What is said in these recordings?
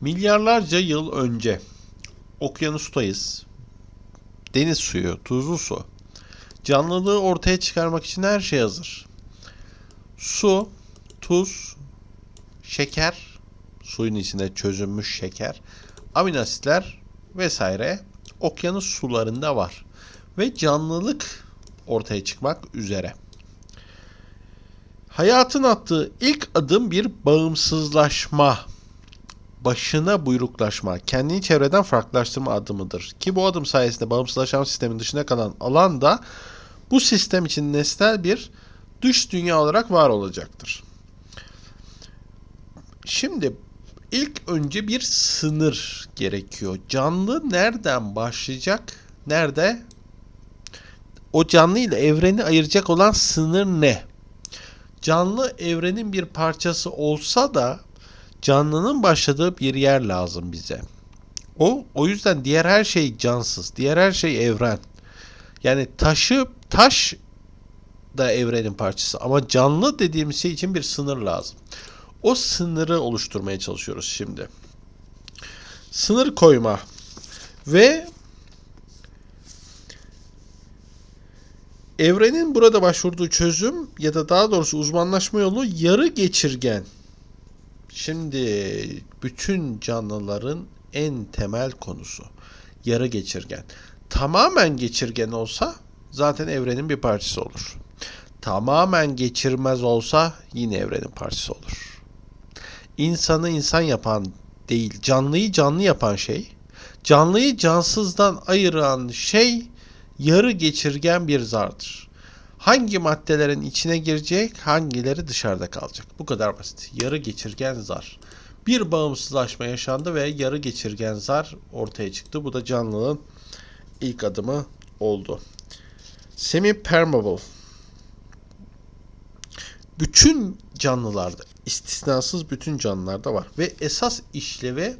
Milyarlarca yıl önce okyanustayız. Deniz suyu, tuzlu su. Canlılığı ortaya çıkarmak için her şey hazır. Su, tuz, şeker, suyun içinde çözünmüş şeker, amino asitler vesaire okyanus sularında var. Ve canlılık ortaya çıkmak üzere. Hayatın attığı ilk adım bir bağımsızlaşma başına buyruklaşma, kendini çevreden farklılaştırma adımıdır. Ki bu adım sayesinde bağımsızlaşan sistemin dışına kalan alan da bu sistem için nesnel bir dış dünya olarak var olacaktır. Şimdi ilk önce bir sınır gerekiyor. Canlı nereden başlayacak? Nerede? O canlı ile evreni ayıracak olan sınır ne? Canlı evrenin bir parçası olsa da canlının başladığı bir yer lazım bize. O o yüzden diğer her şey cansız. Diğer her şey evren. Yani taşı taş da evrenin parçası ama canlı dediğimiz şey için bir sınır lazım. O sınırı oluşturmaya çalışıyoruz şimdi. Sınır koyma ve evrenin burada başvurduğu çözüm ya da daha doğrusu uzmanlaşma yolu yarı geçirgen. Şimdi bütün canlıların en temel konusu yarı geçirgen. Tamamen geçirgen olsa zaten evrenin bir parçası olur. Tamamen geçirmez olsa yine evrenin parçası olur. İnsanı insan yapan değil, canlıyı canlı yapan şey, canlıyı cansızdan ayıran şey yarı geçirgen bir zardır. Hangi maddelerin içine girecek, hangileri dışarıda kalacak. Bu kadar basit. Yarı geçirgen zar. Bir bağımsızlaşma yaşandı ve yarı geçirgen zar ortaya çıktı. Bu da canlılığın ilk adımı oldu. Semi-permeable. Bütün canlılarda, istisnasız bütün canlılarda var. Ve esas işlevi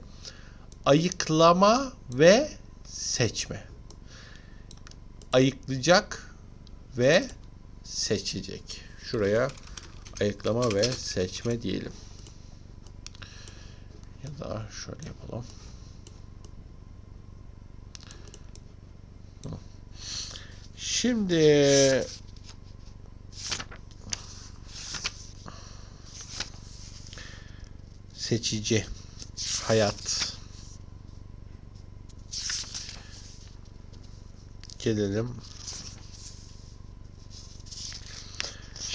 ayıklama ve seçme. Ayıklayacak ve seçecek. Şuraya ayıklama ve seçme diyelim. Ya da şöyle yapalım. Şimdi seçici hayat gelelim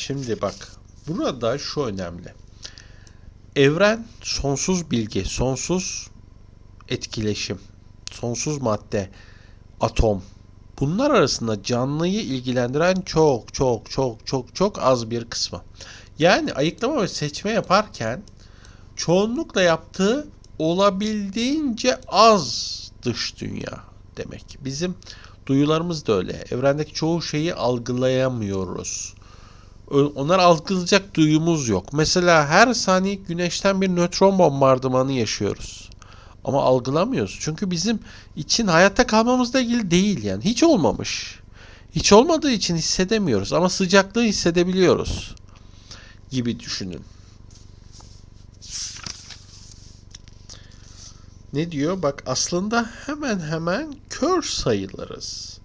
Şimdi bak burada şu önemli. Evren sonsuz bilgi, sonsuz etkileşim, sonsuz madde, atom. Bunlar arasında canlıyı ilgilendiren çok çok çok çok çok az bir kısmı. Yani ayıklama ve seçme yaparken çoğunlukla yaptığı olabildiğince az dış dünya demek. Bizim duyularımız da öyle. Evrendeki çoğu şeyi algılayamıyoruz. Onlar algılayacak duyumuz yok. Mesela her saniye güneşten bir nötron bombardımanı yaşıyoruz. Ama algılamıyoruz. Çünkü bizim için hayatta kalmamızla ilgili değil yani. Hiç olmamış. Hiç olmadığı için hissedemiyoruz ama sıcaklığı hissedebiliyoruz gibi düşünün. Ne diyor? Bak aslında hemen hemen kör sayılırız.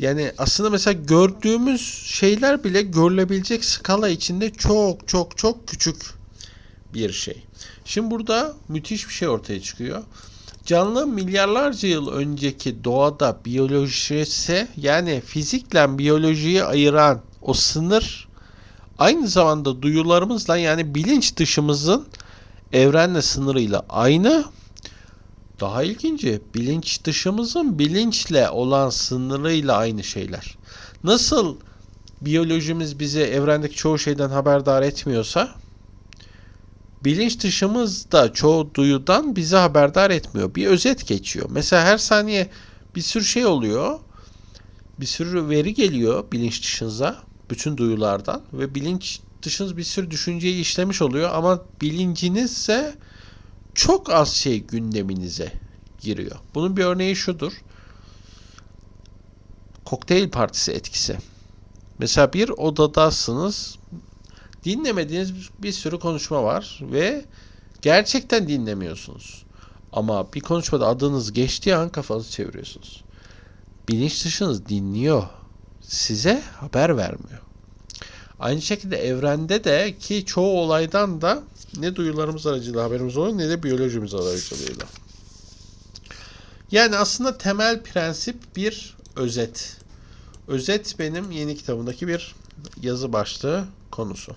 Yani aslında mesela gördüğümüz şeyler bile görülebilecek skala içinde çok çok çok küçük bir şey. Şimdi burada müthiş bir şey ortaya çıkıyor. Canlı milyarlarca yıl önceki doğada biyolojisi yani fizikle biyolojiyi ayıran o sınır aynı zamanda duyularımızla yani bilinç dışımızın evrenle sınırıyla aynı daha ilginci bilinç dışımızın bilinçle olan sınırıyla aynı şeyler. Nasıl biyolojimiz bizi evrendeki çoğu şeyden haberdar etmiyorsa bilinç dışımız da çoğu duyudan bizi haberdar etmiyor. Bir özet geçiyor. Mesela her saniye bir sürü şey oluyor. Bir sürü veri geliyor bilinç dışınıza bütün duyulardan ve bilinç dışınız bir sürü düşünceyi işlemiş oluyor ama bilinciniz ise çok az şey gündeminize giriyor. Bunun bir örneği şudur. Kokteyl partisi etkisi. Mesela bir odadasınız. Dinlemediğiniz bir sürü konuşma var ve Gerçekten dinlemiyorsunuz. Ama bir konuşmada adınız geçtiği an kafanızı çeviriyorsunuz. Bilinç dışınız dinliyor. Size haber vermiyor. Aynı şekilde evrende de ki çoğu olaydan da ne duyularımız aracılığıyla haberimiz oluyor ne de biyolojimiz aracılığıyla. Yani aslında temel prensip bir özet. Özet benim yeni kitabımdaki bir yazı başlığı konusu.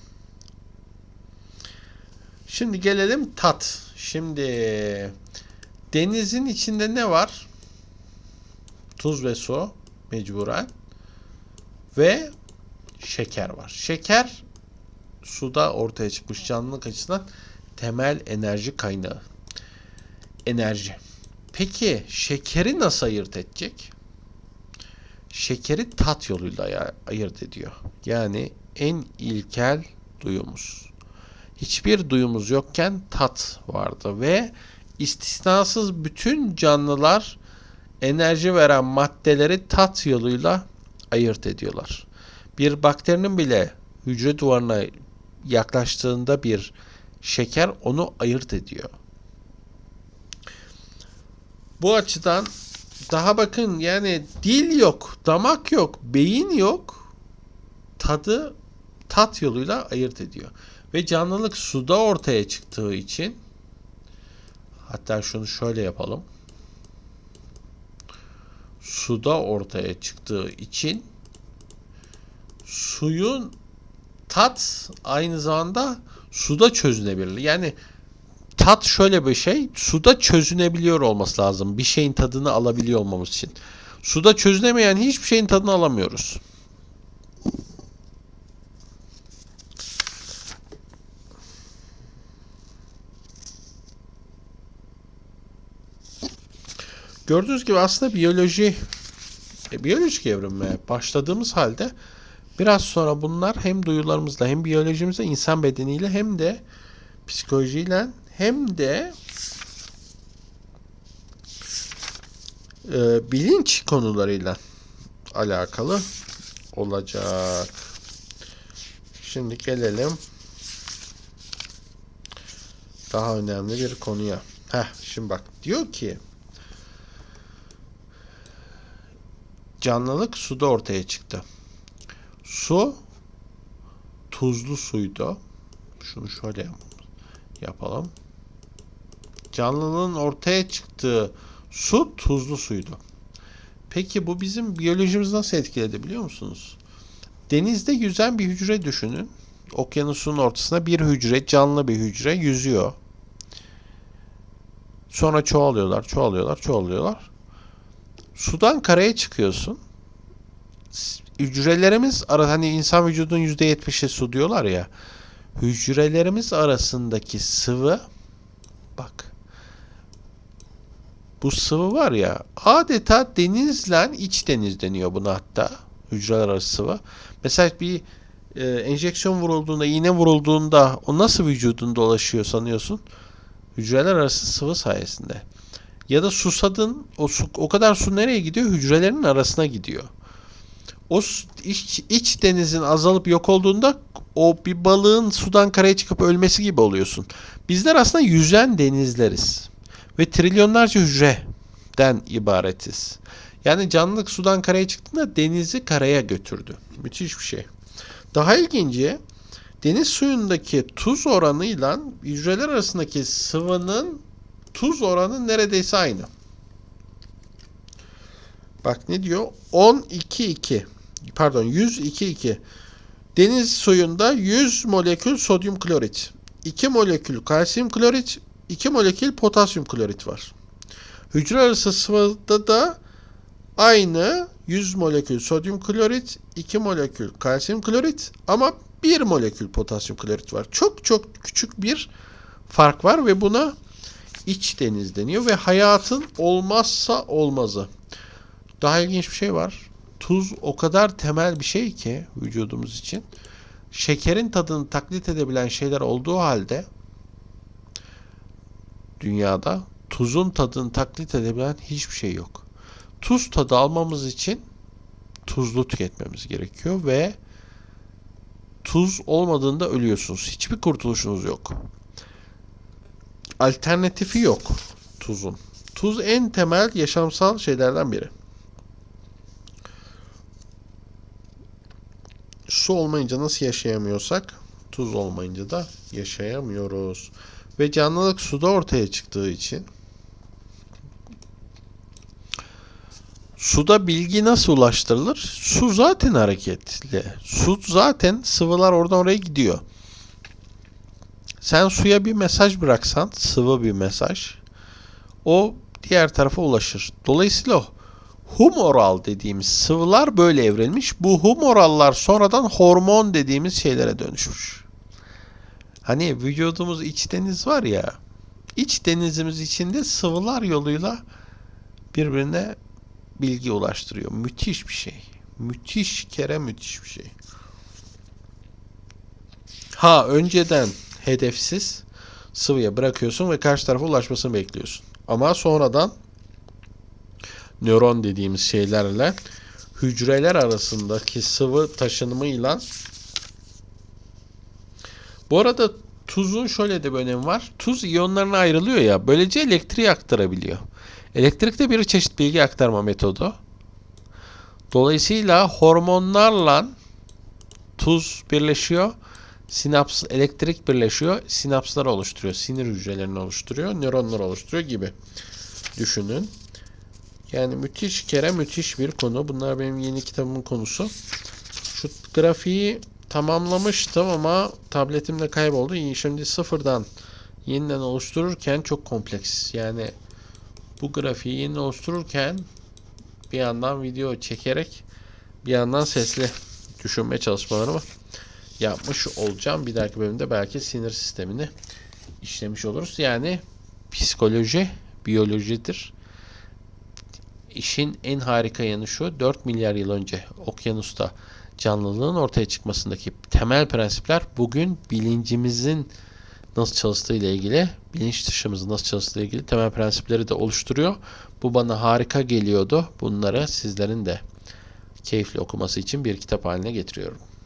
Şimdi gelelim tat. Şimdi denizin içinde ne var? Tuz ve su mecburen ve şeker var. Şeker suda ortaya çıkmış canlılık açısından temel enerji kaynağı. Enerji. Peki şekeri nasıl ayırt edecek? Şekeri tat yoluyla ayırt ediyor. Yani en ilkel duyumuz. Hiçbir duyumuz yokken tat vardı ve istisnasız bütün canlılar enerji veren maddeleri tat yoluyla ayırt ediyorlar. Bir bakterinin bile hücre duvarına yaklaştığında bir şeker onu ayırt ediyor. Bu açıdan daha bakın yani dil yok, damak yok, beyin yok. Tadı tat yoluyla ayırt ediyor. Ve canlılık suda ortaya çıktığı için hatta şunu şöyle yapalım. Suda ortaya çıktığı için suyun tat aynı zamanda suda çözünebilir. Yani tat şöyle bir şey, suda çözünebiliyor olması lazım. Bir şeyin tadını alabiliyor olmamız için. Suda çözünemeyen hiçbir şeyin tadını alamıyoruz. Gördüğünüz gibi aslında biyoloji e, biyolojik evrimle başladığımız halde biraz sonra bunlar hem duyularımızla hem biyolojimizle insan bedeniyle hem de psikolojiyle hem de e, bilinç konularıyla alakalı olacak. Şimdi gelelim daha önemli bir konuya. Heh, şimdi bak diyor ki canlılık suda ortaya çıktı. Su tuzlu suydu. Şunu şöyle yap- yapalım. Canlılığın ortaya çıktığı su tuzlu suydu. Peki bu bizim biyolojimizi nasıl etkiledi biliyor musunuz? Denizde yüzen bir hücre düşünün. Okyanusun ortasında bir hücre, canlı bir hücre yüzüyor. Sonra çoğalıyorlar, çoğalıyorlar, çoğalıyorlar. Sudan karaya çıkıyorsun. Hücrelerimiz ara hani insan vücudunun %70'i su diyorlar ya. Hücrelerimiz arasındaki sıvı bak bu sıvı var ya adeta denizle iç deniz deniyor buna hatta hücreler arası sıvı. Mesela bir e, enjeksiyon vurulduğunda, iğne vurulduğunda o nasıl vücudun dolaşıyor sanıyorsun? Hücreler arası sıvı sayesinde. Ya da susadın, o, su, o kadar su nereye gidiyor? Hücrelerin arasına gidiyor. O iç, iç denizin azalıp yok olduğunda o bir balığın sudan karaya çıkıp ölmesi gibi oluyorsun. Bizler aslında yüzen denizleriz. Ve trilyonlarca hücreden ibaretiz. Yani canlılık sudan karaya çıktığında denizi karaya götürdü. Müthiş bir şey. Daha ilginci deniz suyundaki tuz oranıyla hücreler arasındaki sıvının tuz oranı neredeyse aynı. Bak ne diyor? 12 2. Pardon 102 2. Deniz suyunda 100 molekül sodyum klorit, 2 molekül kalsiyum klorit, 2 molekül potasyum klorit var. Hücre arası sıvıda da aynı 100 molekül sodyum klorit, 2 molekül kalsiyum klorit ama 1 molekül potasyum klorit var. Çok çok küçük bir fark var ve buna iç deniz deniyor ve hayatın olmazsa olmazı. Daha ilginç bir şey var. Tuz o kadar temel bir şey ki vücudumuz için. Şekerin tadını taklit edebilen şeyler olduğu halde dünyada tuzun tadını taklit edebilen hiçbir şey yok. Tuz tadı almamız için tuzlu tüketmemiz gerekiyor ve tuz olmadığında ölüyorsunuz. Hiçbir kurtuluşunuz yok. alternatifi yok tuzun. Tuz en temel yaşamsal şeylerden biri. Su olmayınca nasıl yaşayamıyorsak tuz olmayınca da yaşayamıyoruz. Ve canlılık suda ortaya çıktığı için suda bilgi nasıl ulaştırılır? Su zaten hareketli. Su zaten sıvılar oradan oraya gidiyor. Sen suya bir mesaj bıraksan, sıvı bir mesaj, o diğer tarafa ulaşır. Dolayısıyla humoral dediğimiz sıvılar böyle evrilmiş. Bu humorallar sonradan hormon dediğimiz şeylere dönüşmüş. Hani vücudumuz iç deniz var ya, iç denizimiz içinde sıvılar yoluyla birbirine bilgi ulaştırıyor. Müthiş bir şey. Müthiş kere müthiş bir şey. Ha önceden hedefsiz sıvıya bırakıyorsun ve karşı tarafa ulaşmasını bekliyorsun. Ama sonradan nöron dediğimiz şeylerle hücreler arasındaki sıvı taşınımıyla bu arada tuzun şöyle de bir önemi var. Tuz iyonlarına ayrılıyor ya. Böylece elektriği aktarabiliyor. Elektrik de bir çeşit bilgi aktarma metodu. Dolayısıyla hormonlarla tuz birleşiyor. Sinaps, elektrik birleşiyor. Sinapslar oluşturuyor. Sinir hücrelerini oluşturuyor. Nöronlar oluşturuyor gibi. Düşünün. Yani müthiş kere müthiş bir konu. Bunlar benim yeni kitabımın konusu. Şu grafiği tamamlamıştım ama tabletimde kayboldu. Şimdi sıfırdan yeniden oluştururken çok kompleks. Yani bu grafiği yeniden oluştururken bir yandan video çekerek bir yandan sesli düşünme çalışmalarımı yapmış olacağım. Bir dahaki bölümde belki sinir sistemini işlemiş oluruz. Yani psikoloji biyolojidir. İşin en harika yanı şu 4 milyar yıl önce okyanusta canlılığın ortaya çıkmasındaki temel prensipler bugün bilincimizin nasıl çalıştığı ile ilgili, bilinç dışımızın nasıl çalıştığı ile ilgili temel prensipleri de oluşturuyor. Bu bana harika geliyordu. Bunları sizlerin de keyifli okuması için bir kitap haline getiriyorum.